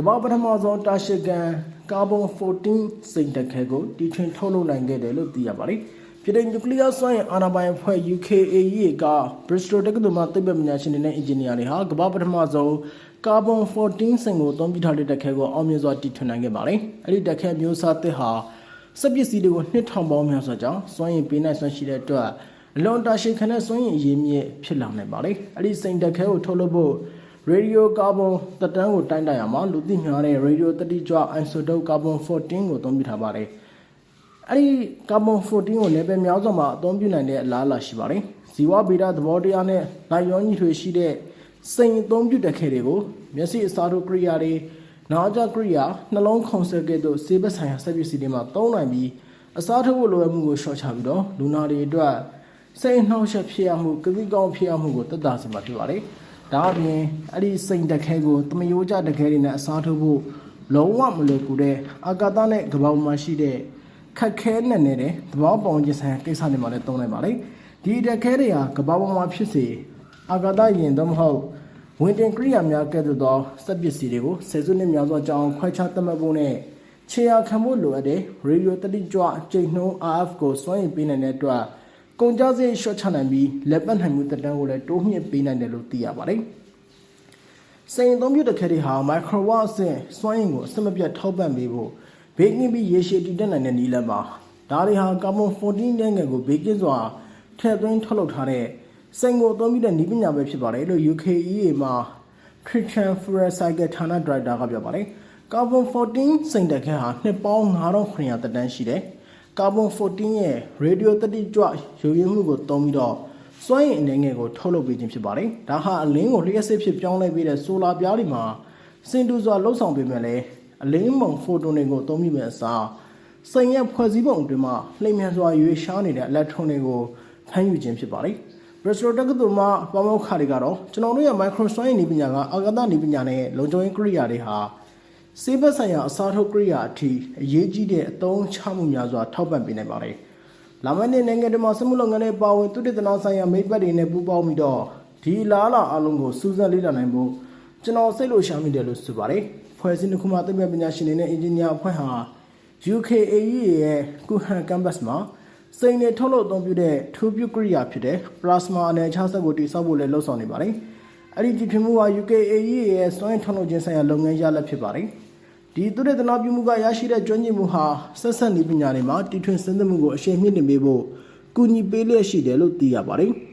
ကမ္ဘာပထမဆုံးတာရှိကန်ကာဗွန်14စိန်တက်ခဲကိုတီထွင်ထုတ်လုပ်နိုင်ခဲ့တယ်လို့သိရပါတယ်။ပြည်ထောင်နျူကလ িয়ার စွမ်းအင်အာဏာပိုင်အဖွဲ့ UKAEA က Bristol တက္ကသိုလ်မှသိပ္ပံပညာရှင်တွေနဲ့အင်ဂျင်နီယာတွေဟာကမ္ဘာပထမဆုံးကာဗွန်14စိန်ကိုအသုံးပြုထားတဲ့တက်ခဲကိုအောင်မြင်စွာတီထွင်နိုင်ခဲ့ပါတယ်။အဲ့ဒီတက်ခဲမျိုးစားသစ်ဟာစက်ပစ္စည်းတွေကိုနှစ်ထောင်ပေါင်းများစွာကြောင့်စွမ်းရည်ပေးနိုင်စွမ်းရှိတဲ့အတွက်အလွန်တာရှည်ခံတဲ့စွမ်းရည်အရေးမြစ်ဖြစ်လာနိုင်ပါတယ်။အဲ့ဒီစိန်တက်ခဲကိုထုတ်လုပ်ဖို့ ရေဒီယိုကာဗွန်တက်တန်းကိုတိုင်းတာရမှာလူသိများတဲ့ရေဒီယိုတတိကြွအိုင်ဆိုတိုကာဗွန်14ကိုအသုံးပြုထားပါတယ်။အဲ့ဒီကာဗွန်14ကိုလည်းပဲများစွာမှာအသုံးပြုနိုင်တဲ့အလားအလာရှိပါတယ်။ဇီဝဗေဒသဘောတရားနဲ့လိုက်ရောညီထွေရှိတဲ့စိန်အသုံးပြုတက်ခဲတွေကိုမျက်စိအစားထိုးကိရိယာတွေနာကြကိရိယာနှလုံးခုန်ဆဲကဲ့သို့စေဘက်ဆိုင်ရာစက်ပစ္စည်းတွေမှာသုံးနိုင်ပြီးအစားထိုးဖို့လိုအပ်မှုကိုရှော့ချပြီးတော့လူနာတွေအတွက်စိတ်နှောက်ယှက်ဖြစ်ရမှုကတိကောင်းဖြစ်ရမှုကိုသက်သာစေမှာဖြစ်ပါတယ်။ ဒါအပြင်အဲ့ဒီစိန်တက်ခဲကိုတမယိုးကြတက်ခဲတွေနဲ့အစားထိုးဖို့လုံးဝမလွယ်ကူတဲ့အာကာသနဲ့ကမ္ဘာပေါ်မှာရှိတဲ့ခက်ခဲနဲ့နေတဲ့သဘောပေါင်းခြင်းဆိုင်ရာကိစ္စတွေမှာလည်းသုံးနိုင်ပါလေ။ဒီတက်ခဲတွေဟာကမ္ဘာပေါ်မှာဖြစ်စေအာကာသယင်တော့မဟုတ်ဝင်တင်ကိရိယာများကဲ့သို့သောစက်ပစ္စည်းတွေကိုဆယ်စုနှစ်များစွာကြာအောင်ခွဲခြားသတ်မှတ်ဖို့နဲ့ခြေရာခံဖို့လိုအပ်တဲ့ရေဒီယိုတတိကြွအကျိတ်နှုံး RF ကိုစွမ်းရည်ပေးနိုင်တဲ့အတွက် ကုန်ကြစရိတ်ရှော့ချနိုင်ပြီးလက်ပတ်နိုင်မှုတက်တန်းကိုလည်းတိုးမြှင့်ပေးနိုင်တယ်လို့သိရပါတယ်။စိန်အသုံးပြုတဲ့ခဲတွေဟာ microwatt အဆင့်စွမ်းရည်ကိုအစမပြတ်ထောက်ပံ့ပေးဖို့ဘေးကင်းပြီးရေရှည်တည်တတ်နိုင်တဲ့နည်းလမ်းပါ။ဒါတွေဟာကာဗွန်14နဲ့ငယ်ကိုဘေးကင်းစွာထည့်သွင်းထုတ်လုပ်ထားတဲ့စိန်ကိုအသုံးပြုတဲ့နည်းပညာပဲဖြစ်ပါတယ်လို့ UKEA မှာ Christian Fuel Cycle ဌာနဒါရိုက်တာကပြောပါတယ်။ Carbon 14စိန်တက်ခဲဟာနှစ်ပေါင်း9900တက်တန်းရှိတယ်။ Carbon 14ရဲ့ radio တတိကြွရုပ်ရင်းမှုကိုသုံးပြီးတော့စွမ်းရည်အနေငယ်ကိုထုတ်လုပ်ပေးခြင်းဖြစ်ပါတယ်။ဒါဟာအလင်းကိုလျှက်စစ်ဖြစ်ပြောင်းလဲပေးတဲ့ဆိုလာပြားတွေမှာစင်တူစွာလှုပ်ဆောင်ပေးမယ်လေအလင်းမုံဖိုတိုတွေကိုသုံးပြီးမဲ့အစားစိန်ရဲ့ဖွဲ့စည်းပုံအတွင်းမှာလှိမ့်မြန်စွာရွေးရှားနေတဲ့အီလက်ထရွန်တွေကိုဖမ်းယူခြင်းဖြစ်ပါတယ်။ Bristol တက္ကသိုလ်မှပမောက္ခတွေကတော့ကျွန်တော်တို့ရဲ့ micro စွမ်းရည်နည်းပညာကအာကာသနည်းပညာနဲ့လုံခြုံရေးကိရိယာတွေဟာ စေဘက်ဆိုင်ရာအစားထိုးကိရိယာအထိအရေးကြီးတဲ့အသုံးချမှုများစွာထောက်ပံ့ပေးနိုင်ပါတယ်။လာမယ့်နေ့နိုင်ငံတွေမှာစမှုလုပ်ငန်းတွေပါဝင်သူတည်တနာဆိုင်ရာမိတ်ဘက်တွေနဲ့ပူးပေါင်းပြီးတော့ဒီလားလာအလုံးကိုစူးစမ်းလေ့လာနိုင်ဖို့ကျွန်တော်စိတ်လို့ရှာမိတယ်လို့ဆိုပါတယ်။ဖွဲ့စည်းတစ်ခုမှသိပ္ပံပညာရှင်တွေနဲ့အင်ဂျင်နီယာအဖွဲ့ဟာ UKAE ရဲ့ကုဟန် campus မှာစိန်နဲ့ထုတ်လုပ်အသုံးပြုတဲ့ထူပြုကိရိယာဖြစ်တဲ့ plasma အနေချစက်ကိုတည်ဆောက်ဖို့လည်းလှုံ့ဆော်နေပါတယ်။အဲ့ဒီတည်ထွင်မှုဟာ UKAE ရဲ့စွမ်းအင်ထုတ်လုပ်ခြင်းဆိုင်ရာလုပ်ငန်းရလဒ်ဖြစ်ပါတယ်။ ဒီသူတဲ့တနာပြုမှုကရရှိတဲ့ကျွမ်းကျင်မှုဟာဆက်ဆက်နည်းပညာတွေမှာတည်ထွင်စမ်းသပ်မှုကိုအရှိန်မြင့်တင်ပေးဖို့ကူညီပေးလျက်ရှိတယ်လို့သိရပါတယ်။